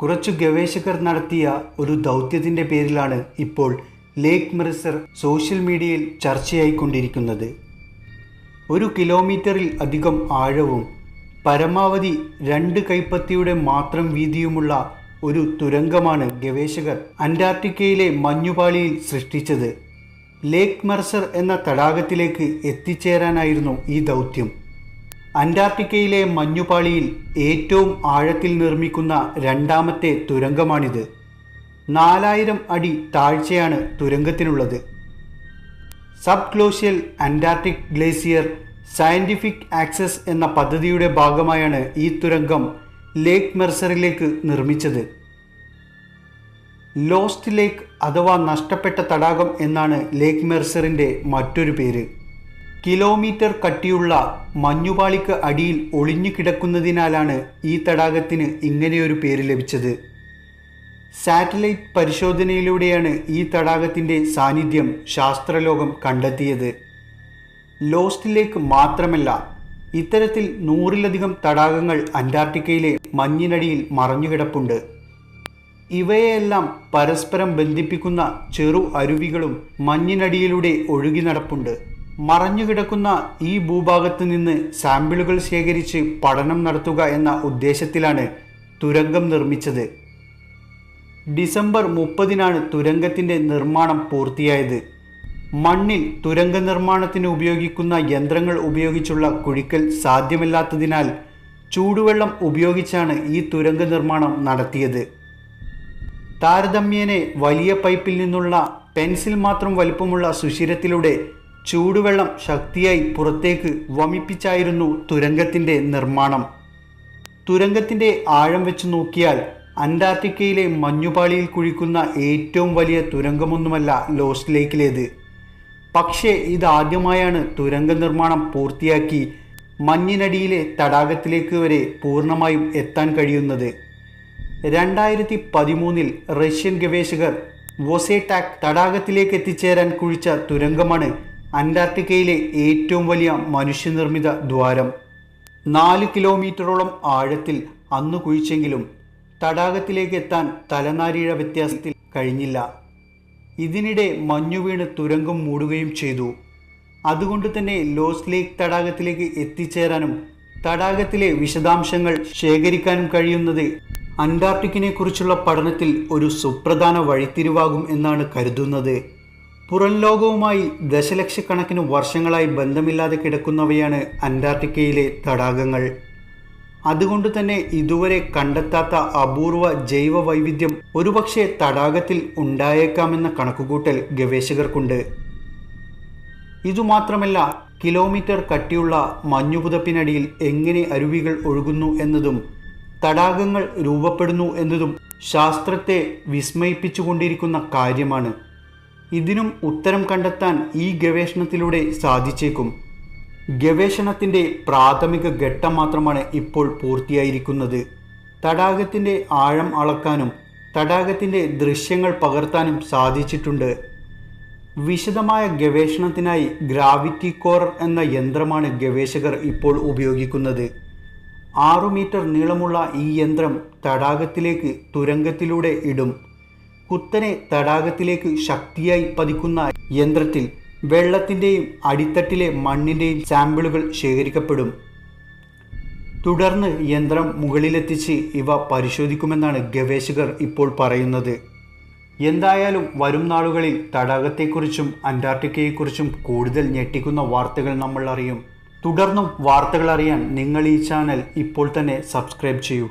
കുറച്ചു ഗവേഷകർ നടത്തിയ ഒരു ദൗത്യത്തിന്റെ പേരിലാണ് ഇപ്പോൾ ലേക്ക് മെറിസർ സോഷ്യൽ മീഡിയയിൽ ചർച്ചയായിക്കൊണ്ടിരിക്കുന്നത്. ഒരു കിലോമീറ്ററിൽ അധികം ആഴവും പരമാവധി രണ്ട് കൈപ്പത്തിയുടെ മാത്രം വീതിയുമുള്ള ഒരു തുരങ്കമാണ് ഗവേഷകർ അന്റാർട്ടിക്കയിലെ മഞ്ഞുപാളിയിൽ സൃഷ്ടിച്ചത്. ലേക്ക് മെർസർ എന്ന തടാകത്തിലേക്ക് എത്തിച്ചേരാനായിരുന്നു ഈ ദൗത്യം. അന്റാർട്ടിക്കയിലെ മഞ്ഞുപാളിയിൽ ഏറ്റവും ആഴത്തിൽ നിർമ്മിക്കുന്ന രണ്ടാമത്തെ തുരങ്കമാണിത്. നാലായിരം അടി താഴ്ചയാണ് തുരങ്കത്തിനുള്ളത്. Sub glacial Antarctic glacier scientific access എന്ന പദ്ധതിയുടെ ഭാഗമായാണ് ഈ തുരങ്കം ലേക്ക് മെർസറിലേക്ക് നിർമ്മിച്ചത്. ലോസ്റ്റ് ലേക്ക് അഥവാ നഷ്ടപ്പെട്ട തടാകം എന്നാണ് ലേക്ക് മെർസറിന്റെ മറ്റൊരു പേര്. കിലോമീറ്റർ കട്ടിയുള്ള മഞ്ഞുപാളിക്ക് അടിയിൽ ഒളിഞ്ഞു കിടക്കുന്നതിനാലാണ് ഈ തടാകത്തിന് ഇങ്ങനെയൊരു പേര് ലഭിച്ചത്. സാറ്റലൈറ്റ് പരിശോധനയിലൂടെയാണ് ഈ തടാകത്തിന്റെ സാന്നിധ്യം ശാസ്ത്രലോകം കണ്ടെത്തിയത്. ലോസ്റ്റ് ലേക്ക് മാത്രമല്ല ഇത്തരത്തിൽ നൂറിലധികം തടാകങ്ങൾ അന്റാർട്ടിക്കയിലെ മഞ്ഞിനടിയിൽ മറഞ്ഞുകിടപ്പുണ്ട്. ഇവയെല്ലാം പരസ്പരം ബന്ധിപ്പിക്കുന്ന ചെറു അരുവികളും മഞ്ഞിനടിയിലൂടെ ഒഴുകി നടപ്പുണ്ട്. മറഞ്ഞുകിടക്കുന്ന ഈ ഭൂഭാഗത്ത് നിന്ന് സാമ്പിളുകൾ ശേഖരിച്ച് പഠനം നടത്തുക എന്ന ഉദ്ദേശത്തിലാണ് തുരങ്കം നിർമ്മിച്ചത്. ഡിസംബർ മുപ്പതിനാണ് തുരങ്കത്തിന്റെ നിർമ്മാണം പൂർത്തിയായത്. മണ്ണിൽ തുരങ്ക നിർമ്മാണത്തിന് ഉപയോഗിക്കുന്ന യന്ത്രങ്ങൾ ഉപയോഗിച്ചുള്ള കുഴിക്കൽ സാധ്യമല്ലാത്തതിനാൽ ചൂടുവെള്ളം ഉപയോഗിച്ചാണ് ഈ തുരങ്ക നിർമ്മാണം നടത്തിയത്. താരതമ്യേനെ വലിയ പൈപ്പിൽ നിന്നുള്ള പെൻസിൽ മാത്രം വലുപ്പമുള്ള സുഷിരത്തിലൂടെ ചൂടുവെള്ളം ശക്തിയായി പുറത്തേക്ക് വമിപ്പിച്ചായിരുന്നു തുരങ്കത്തിന്റെ നിർമ്മാണം. തുരങ്കത്തിന്റെ ആഴം വെച്ച് നോക്കിയാൽ അന്റാർട്ടിക്കയിലെ മഞ്ഞുപാളിയിൽ കുഴിക്കുന്ന ഏറ്റവും വലിയ തുരങ്കമൊന്നുമല്ല ലോസ്റ്റ് ലേക്കിലേത്. പക്ഷേ ഇതാദ്യമായാണ് തുരങ്ക നിർമ്മാണം പൂർത്തിയാക്കി മഞ്ഞിനടിയിലെ തടാകത്തിലേക്ക് വരെ പൂർണമായും എത്താൻ കഴിയുന്നത്. രണ്ടായിരത്തി പതിമൂന്നിൽ റഷ്യൻ ഗവേഷകർ വൊസേടാക് തടാകത്തിലേക്ക് എത്തിച്ചേരാൻ കുഴിച്ച തുരങ്കമാണ് അന്റാർട്ടിക്കയിലെ ഏറ്റവും വലിയ മനുഷ്യനിർമ്മിത ദ്വാരം. നാല് കിലോമീറ്ററോളം ആഴത്തിൽ അന്ന് കുഴിച്ചെങ്കിലും തടാകത്തിലേക്ക് എത്താൻ തലനാരിഴ വ്യത്യാസത്തിൽ കഴിഞ്ഞില്ല. ഇതിനിടെ മഞ്ഞു വീണ് തുരങ്കം മൂടുകയും ചെയ്തു. അതുകൊണ്ട് തന്നെ ലോസ് ലേക്ക് തടാകത്തിലേക്ക് എത്തിച്ചേരാനും തടാകത്തിലെ വിശദാംശങ്ങൾ ശേഖരിക്കാനും കഴിയുന്നത് അന്റാർട്ടിക്കിനെ കുറിച്ചുള്ള പഠനത്തിൽ ഒരു സുപ്രധാന വഴിത്തിരിവാകും എന്നാണ് കരുതുന്നത്. പുറം ലോകവുമായി ദശലക്ഷക്കണക്കിന് വർഷങ്ങളായി ബന്ധമില്ലാതെ കിടക്കുന്നവയാണ് അന്റാർട്ടിക്കയിലെ തടാകങ്ങൾ. അതുകൊണ്ട് തന്നെ ഇതുവരെ കണ്ടെത്താത്ത അപൂർവ ജൈവ വൈവിധ്യം ഒരുപക്ഷെ തടാകത്തിൽ ഉണ്ടായേക്കാമെന്ന കണക്കുകൂട്ടൽ ഗവേഷകർക്കുണ്ട്. ഇതുമാത്രമല്ല കിലോമീറ്റർ കട്ടിയുള്ള മഞ്ഞുപുതപ്പിനടിയിൽ എങ്ങനെ അരുവികൾ ഒഴുകുന്നു എന്നതും തടാകങ്ങൾ രൂപപ്പെടുന്നു എന്നതും ശാസ്ത്രത്തെ വിസ്മയിപ്പിച്ചുകൊണ്ടിരിക്കുന്ന കാര്യമാണ്. ഇതിനും ഉത്തരം കണ്ടെത്താൻ ഈ ഗവേഷണത്തിലൂടെ സാധിച്ചേക്കും. ഗവേഷണത്തിന്റെ പ്രാഥമിക ഘട്ടം മാത്രമാണ് ഇപ്പോൾ പൂർത്തിയായിരിക്കുന്നത്. തടാകത്തിന്റെ ആഴം അളക്കാനും തടാകത്തിന്റെ ദൃശ്യങ്ങൾ പകർത്താനും സാധിച്ചിട്ടുണ്ട്. വിശദമായ ഗവേഷണത്തിനായി ഗ്രാവിറ്റി കോർ എന്ന യന്ത്രമാണ് ഗവേഷകർ ഇപ്പോൾ ഉപയോഗിക്കുന്നത്. ആറു മീറ്റർ നീളമുള്ള ഈ യന്ത്രം തടാകത്തിലേക്ക് തുരങ്കത്തിലൂടെ ഇടും. കുത്തനെ തടാകത്തിലേക്ക് ശക്തിയായി പതിക്കുന്ന യന്ത്രത്തിൽ വെള്ളത്തിന്റെയും അടിത്തട്ടിലെ മണ്ണിന്റെയും സാമ്പിളുകൾ ശേഖരിക്കപ്പെടും. തുടർന്ന് യന്ത്രം മുകളിലെത്തിച്ച് ഇവ പരിശോധിക്കുമെന്നാണ് ഗവേഷകർ ഇപ്പോൾ പറയുന്നത്. എന്തായാലും വരും നാളുകളിൽ തടാകത്തെക്കുറിച്ചും അന്റാർട്ടിക്കയെക്കുറിച്ചും കൂടുതൽ ഞെട്ടിക്കുന്ന വാർത്തകൾ നമ്മൾ അറിയും തുടർന്നും വാർത്തകൾ അറിയാൻ നിങ്ങൾ ഈ ചാനൽ ഇപ്പോൾ തന്നെ സബ്സ്ക്രൈബ് ചെയ്യൂ.